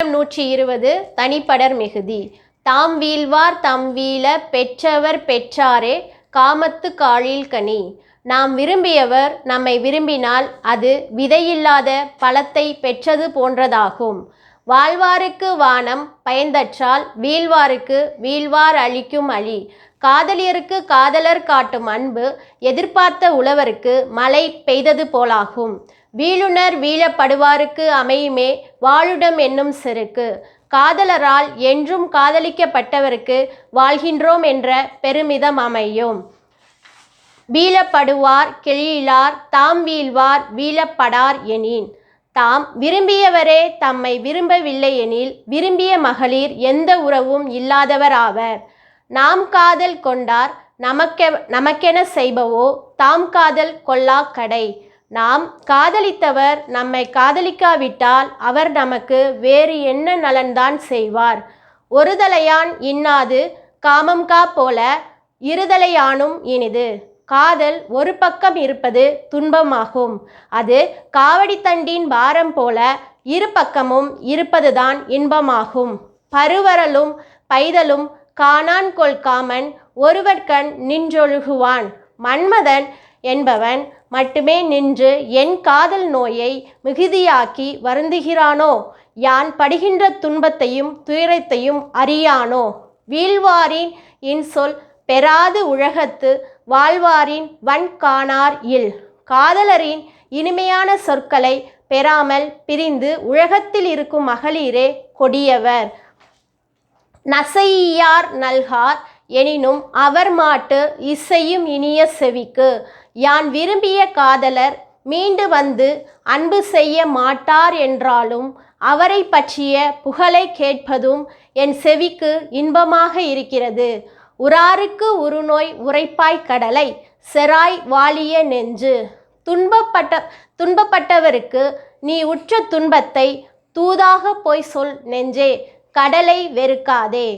நூற்றி இருபது தனிப்படர் மிகுதி. தாம் வீழ்வார் தம் வீழ பெற்றவர் பெற்றாரே காமத்து காழில் கனி. நாம் விரும்பியவர் நம்மை விரும்பினால் அது விதையில்லாத பழத்தை பெற்றது போன்றதாகும். வாழ்வாருக்கு வானம் பயந்தற்றால் வீழ்வாருக்கு வீழ்வார் அழிக்கும் அழி. காதலியருக்கு காதலர் காட்டும் அன்பு எதிர்பார்த்த உழவருக்கு மழை பெய்தது போலாகும். வீழுனர் வீழப்படுவாருக்கு அமையுமே வாழுடம் என்னும் செருக்கு. காதலரால் என்றும் காதலிக்கப்பட்டவருக்கு வாழ்கின்றோம் என்ற பெருமிதம் அமையும். வீழப்படுவார் கெழிலார் தாம் வீழ்வார் வீழப்படார் எனின். தாம் விரும்பியவரே தம்மை விரும்பவில்லை எனில் விரும்பிய மகளிர் எந்த உறவும் இல்லாதவர் ஆவர். நாம் காதல் கொண்டார் நமக்கெ நமக்கென செய்பவோ தாம் காதல் கொள்ளா கடை. நாம் காதலித்தவர் நம்மை காதலிக்காவிட்டால் அவர் நமக்கு வேறு என்ன நலன்தான் செய்வார்? ஒருதலையான் இன்னாது காமம்கா போல இருதலையானும் இனிது. காதல் ஒரு பக்கம் இருப்பது துன்பமாகும். அது காவடித்தண்டின் பாரம் போல இரு பக்கமும் இருப்பதுதான் இன்பமாகும். பருவரலும் பைதலும் காணான் கொள்காமன் ஒருவர்கண் நின்றொழுகுவான். மன்மதன் என்பவன் மட்டுமே நின்று என் காதல் நோயை மிகுதியாக்கி வருந்துகிறானோ? யான் படுகின்ற துன்பத்தையும் துயரத்தையும் அறியானோ? வீழ்வாரின் இன்சொல் பெறாது உலகத்து வாழ்வாரின் வன் காணார் இல். காதலரின் இனிமையான சொற்களை பெறாமல் பிரிந்து உலகத்தில் இருக்கும் மகளிரே கொடியவர். நசையார் நல்கார் எனினும் அவர் மாட்டு இசையும் இனிய செவிக்கு. யான் விரும்பிய காதலர் மீண்டு வந்து அன்பு செய்ய மாட்டார் என்றாலும் அவரை பற்றிய புகழை கேட்பதும் என் செவிக்கு இன்பமாக இருக்கிறது. உராருக்கு உருநோய் உரைப்பாய் கடலை செராய் வாலிய நெஞ்சு. துன்பப்பட்ட துன்பப்பட்டவருக்கு நீ உற்ற துன்பத்தை தூதாக போய் சொல் நெஞ்சே. கடலை வெறுக்காதே.